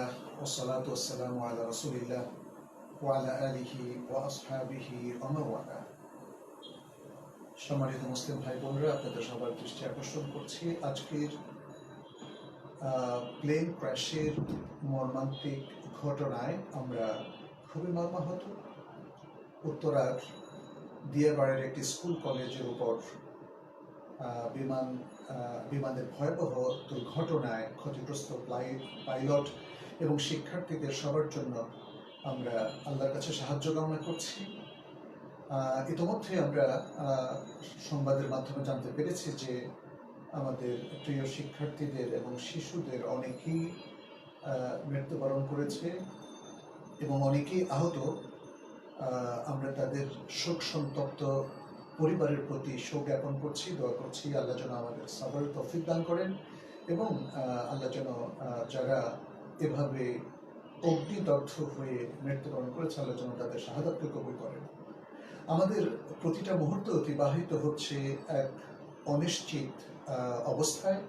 لله والصلاة والسلام على رسول الله وعلى آله وأصحابه ومن والاه সম্মানিত মুসলিম ভাই বোনরা আপনাদের সবার দৃষ্টি আকর্ষণ করছি আজকের প্লেন ক্র্যাশের মর্মান্তিক ঘটনায় আমরা খুবই মর্মাহত উত্তরার দিয়াবাড়ের একটি স্কুল কলেজের উপর আহ, বিমান আহ, বিমানের ভয়াবহ দুর্ঘটনায় ক্ষতিগ্রস্ত প্লাই- পাইলট এবং শিক্ষার্থীদের সবার জন্য আমরা আল্লাহর কাছে সাহায্য কামনা করছি। ইতোমধ্যে আমরা সংবাদের মাধ্যমে জানতে পেরেছি যে আমাদের প্রিয় শিক্ষার্থীদের এবং শিশুদের অনেকেই মৃত্যুবরণ করেছে এবং অনেকেই আহত। আমরা তাদের শোক সন্তপ্ত পরিবারের প্রতি শোক জ্ঞাপন করছি, দোয়া করছি। আল্লাহ যেন আমাদের সবার তৌফিক দান করেন এবং আল্লাহ যেন যারা এভাবে অগ্নিদগ্ধ হয়ে মৃত্যুবরণ করেছে আল্লাহ যেন তাদের শাহাদাতকে কবুল করেন। আমাদের প্রতিটা মুহূর্ত অতিবাহিত হচ্ছে এক অনিশ্চিত অবস্থায়।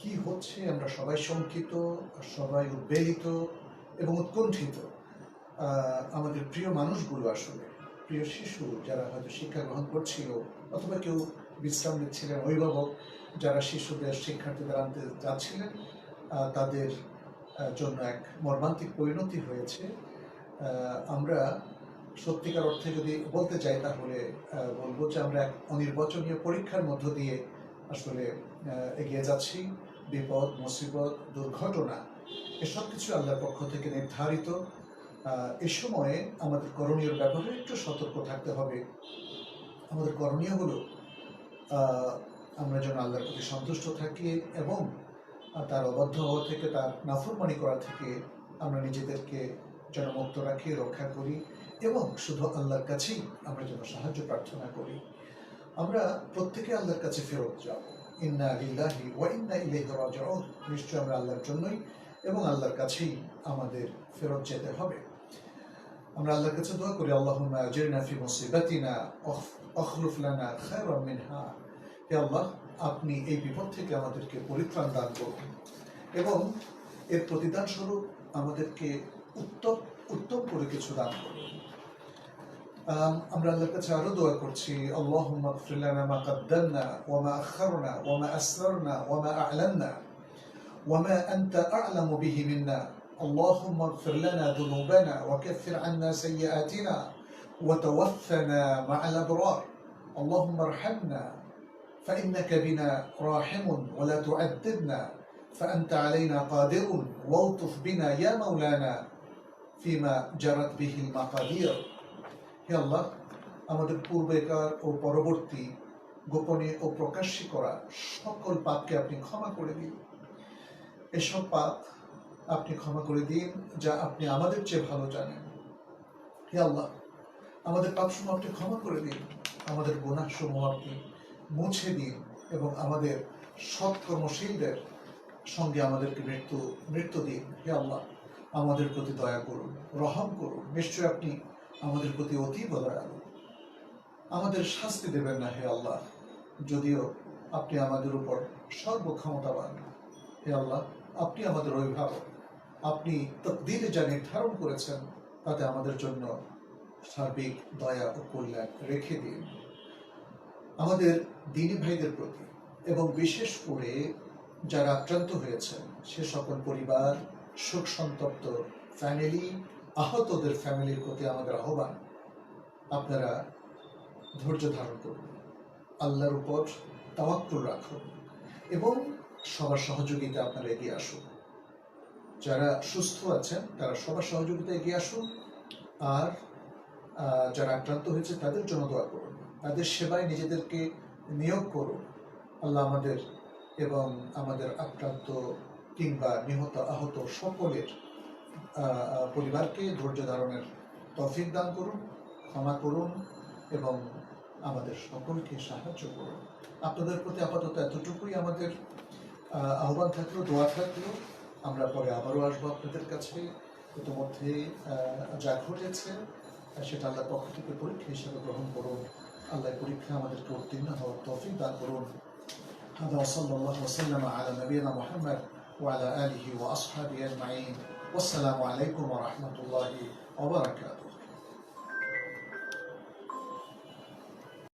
কি হচ্ছে আমরা সবাই শঙ্কিত, সবাই উদ্বেলিত এবং উৎকণ্ঠিত। আমাদের প্রিয় মানুষগুলো আসলে, প্রিয় শিশু যারা হয়তো শিক্ষা গ্রহণ করছিল অথবা কেউ বিশ্রাম নিচ্ছিলেন অভিভাবক যারা শিশুদের, শিক্ষার্থীদের আনতে যাচ্ছিলেন তাদের জন্য এক মর্মান্তিক পরিণতি হয়েছে। আমরা সত্যিকার অর্থে যদি বলতে চাই তাহলে বলব যে আমরা এক অনির্বাচনীয় পরীক্ষার মধ্য দিয়ে আসলে এগিয়ে যাচ্ছি। বিপদ, মুসিবত, দুর্ঘটনা, এসব কিছু আল্লাহর পক্ষ থেকে নির্ধারিত। এ সময়ে আমাদের করণীয় ব্যাপারে একটু সতর্ক থাকতে হবে। আমাদের করণীয় হলো আমরা যেন আল্লাহর প্রতি সন্তুষ্ট থাকি এবং তার অবাধ্য হওয়া থেকে, তার নাফরমানি করা থেকে আমরা নিজেদেরকে যেন মুক্ত রাখি, রক্ষা করি এবং শুধু আল্লাহর কাছেই আমরা যেন সাহায্য, প্রার্থনা করি। আমরা প্রত্যেকে আল্লাহর কাছে ফেরত যাব ইন্না লিল্লাহি ওয়া ইন্না ইলাইহি রাজিউন। নিশ্চয় আমরা আল্লাহর জন্যই এবং আল্লাহর কাছেই আমাদের ফেরত যেতে হবে। আমরা আল্লাহর কাছে দোয়া করি, আল্লাহুম্মা আজিরনা ফি মুসিবাতিনা আখলুফ লানা খায়রাম মিনহা। হে আল্লাহ আপনি এই বিপদ থেকে আমাদেরকে পরিত্রাণ দান করুন এবং এর প্রতিদান স্বরূপ আমাদেরকে উত্তম উত্তম করে কিছু দান করুন আম, আমরা আল্লাহর কাছে আরো দোয়া করছি আল্লাহুম্মা اغفر لنا ما قدمنا وما أخرنا وما أسررنا وما أعلنا وما أنت أعلم به منا اللهم اغفر لنا ذنوبنا وكفر عنا سيئاتنا وتوفنا مع الأبرار اللهم ارحمنا فإنك بنا راحم ولا تعذبنا فأنت علينا قادر والطف بنا يا مولانا فيما جرت به المقادير হে আল্লাহ আমাদের পূর্বেকার ও পরবর্তী গোপনে ও প্রকাশ্যে করা সকল পাপকে আপনি ক্ষমা করে দিন এসব পাপ আপনি ক্ষমা করে দিন যা আপনি আমাদের চেয়ে ভালো জানেন হে আল্লাহ আমাদের পাপসমূহ আপনি ক্ষমা করে দিন আমাদের গুণাসমূহ আপনি মুছে দিন এবং আমাদের সৎকর্মশীলদের সঙ্গে আমাদেরকে মৃত্যু মৃত্যু দিন। হে আল্লাহ, আমাদের প্রতি দয়া করুন, রহম করুন। নিশ্চয় আপনি আমাদের প্রতি অতীব দয়ালু। আমাদের শাস্তি দেবেন না, হে আল্লাহ। যদিও আপনি আমাদের উপর সর্বক্ষমতাবান। হে আল্লাহ, আপনি আমাদের অভিভাবক। আপনি তকদিরে যা নির্ধারণ করেছেন, তাতে আমাদের জন্য সার্বিক দয়া ও কল্যাণ রেখে দিন। আমাদের দিনী ভাইদের প্রতি এবং বিশেষ করে যারা আক্রান্ত হয়েছেন, সে সকল পরিবার, শোক সন্তপ্ত ফ্যামিলি আহতদের ফ্যামিলির প্রতি আমাদের আহ্বান, আপনারা ধৈর্য ধারণ করুন। আল্লাহর উপর তাওয়াক্কুল রাখুন এবং সবার সহযোগিতা আপনারা এগিয়ে আসুন। যারা সুস্থ আছেন, তারা সবার সহযোগিতা এগিয়ে আসুন। আর যারা আক্রান্ত হয়েছে, তাদের জন্য দোয়া করুন। তাদের সেবায় নিজেদেরকে নিয়োগ করুন। আল্লাহ আমাদের এবং আমাদের আক্রান্ত কিংবা নিহত আহত সকলের পরিবারকে ধৈর্য ধারণের তৌফিক দান করুন, ক্ষমা করুন এবং আমাদের সকলকে সাহায্য করুন। আপনাদের প্রতি আপাতত এতটুকুই আমাদের আহ্বান থাকল, দোয়া থাকল। আমরা পরে আবারও আসব আপনাদের কাছে। ইতিমধ্যে যা ঘটেছে, সেটা আল্লাহর পক্ষ থেকে পরীক্ষা হিসেবে গ্রহণ করুন। আল্লাহ পরীক্ষা আমাদেরকে উত্তীর্ণ হওয়ার তৌফিক দান করুন هذا وصلى الله وسلم على نبينا محمد وعلى آله وأصحابه أجمعين والسلام عليكم ورحمة الله وبركاته